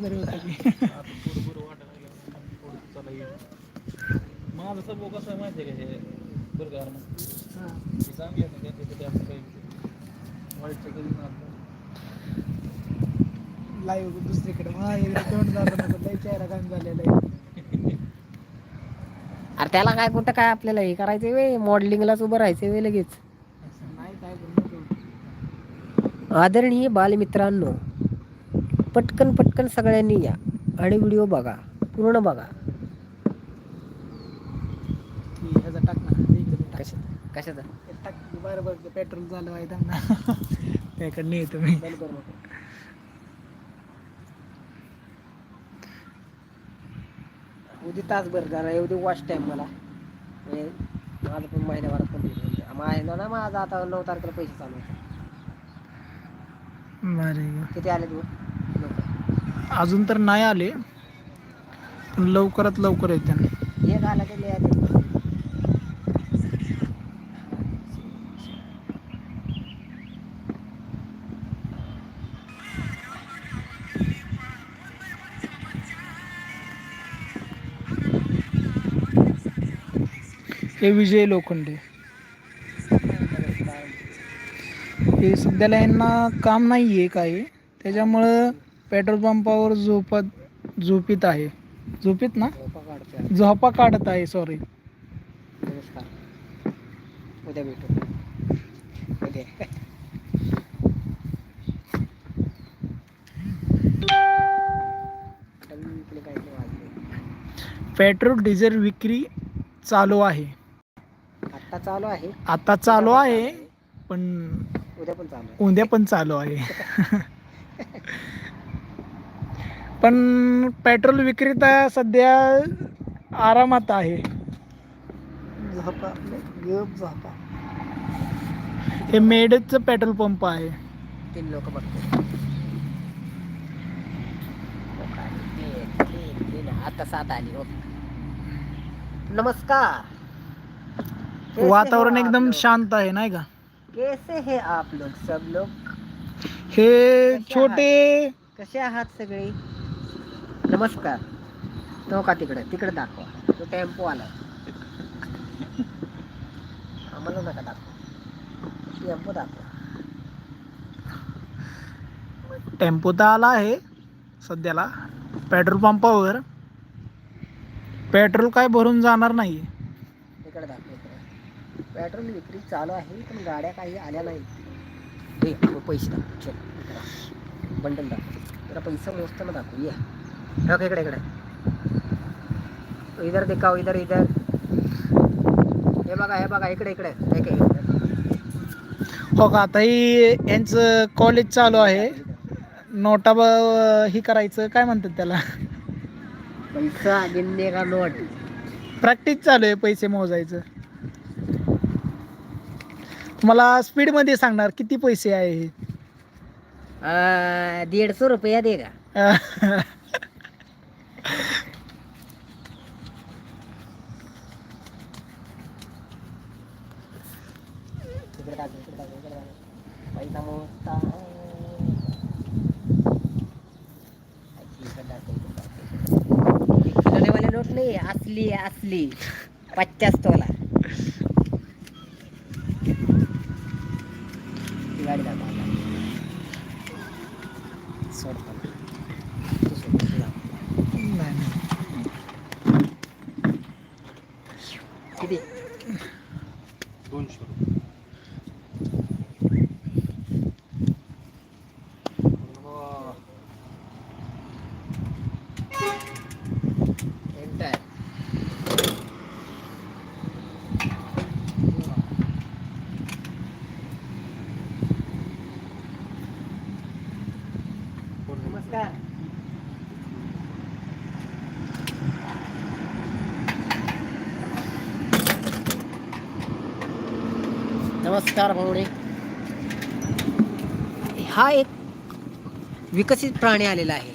आजारी होता माझं कसं आहे माहिती आहे का हे बरं का मग. ते चांगले आहे ना त्याच्यासाठी असं काही वाईटचं कधी लाईव्ह दुसरीकडे मला तोंड नको लय चेहरा काम झालेला आहे. अरे त्याला काय कुठं काय आपल्याला हे करायचं वे? मॉडेलिंगलाच उभं राहायचं वे लगेच. आदरणीय बालमित्रांनो पटकन पटकन सगळ्यांनी या आणि व्हिडिओ बघा पूर्ण बघा. कशाचं? बरं पेट्रोल झालं आहे त्यांना त्याकडे येतो मी उद्या तासभर जरा एवढी वॉच टाईम मला. माझं पण महिन्याभरात कंप्लीट महिना ना माझा आता नऊ तारखेला पैसे चालू होते किती आले तू अजून तर नाही आले पण लवकरात लवकर येते एक आला की लय आले. हे विजय लोखंडे. हे सध्याला यांना काम नाही आहे काही त्याच्यामुळं पेट्रोल पंपावर झोपत झोपीत आहे. झोपीत ना? झोपा काढत आहे सॉरी नमस्कार. उद्या भेटू. उद्या. पेट्रोल डिझेल विक्री चालू आहे. आत्ता चालू आहे. आता चालू आहे पण उद्या पण चालू उद्या पण चालू आहे. पण पेट्रोल विक्रेता सध्या आरामात आहे. झोपा गप झोपा. हे मेडचं पेट्रोल पंप आहे. तीन लोक बघते. आता सात आली हो. नमस्कार. कैसे वातावरण हो आप एकदम लोग? शांत आहे नाही का? कैसे है आप लोग सब लोग? हे कसे छोटे कसे आहात सगळे? नमस्कार. तो का तिकडे तिकडे दाखवा. तो टेम्पो आला आम्हाला नका दाखवा. टेम्पो दाखवा. टेम्पो तर आला आहे सध्याला. पेट्रोल पंपावर. पेट्रोल काय भरून जाणार नाही इकडे दाखव पेट्रोल विक्री चालू आहे पण गाड्या काही आल्या नाहीत. पैसे दाखव चल. बंडल दाखव. जरा पैसा मोजताना दाखवू या. दाखव इकडे इकडे. इधर दिखाओ इधर इधर. हे बघा हे बघा इकडे इकडे. इकडे. हो का? आता ही यांचं कॉलेज चालू आहे. नोटा ही करायचं. काय म्हणतात त्याला? पैसा गिनने का नोट? प्रॅक्टिस चालू आहे पैसे मोजायचं. तुम्हाला स्पीडमध्ये सांगणार किती पैसे आहे सौ रुपया देगा इकडे दाखव, इकडे दाखव, इकडे दाखव. पैसा मोजता है. नोट असली असली पच्चास तोला गाडी दाखवा आता. सोडतो तू सोड, तू दाखव. नाही, नाही. किती दोनशे रुपये एंटर नमस्कार नमस्कार भावडे हा एक विकसित प्राणी आलेला आहे.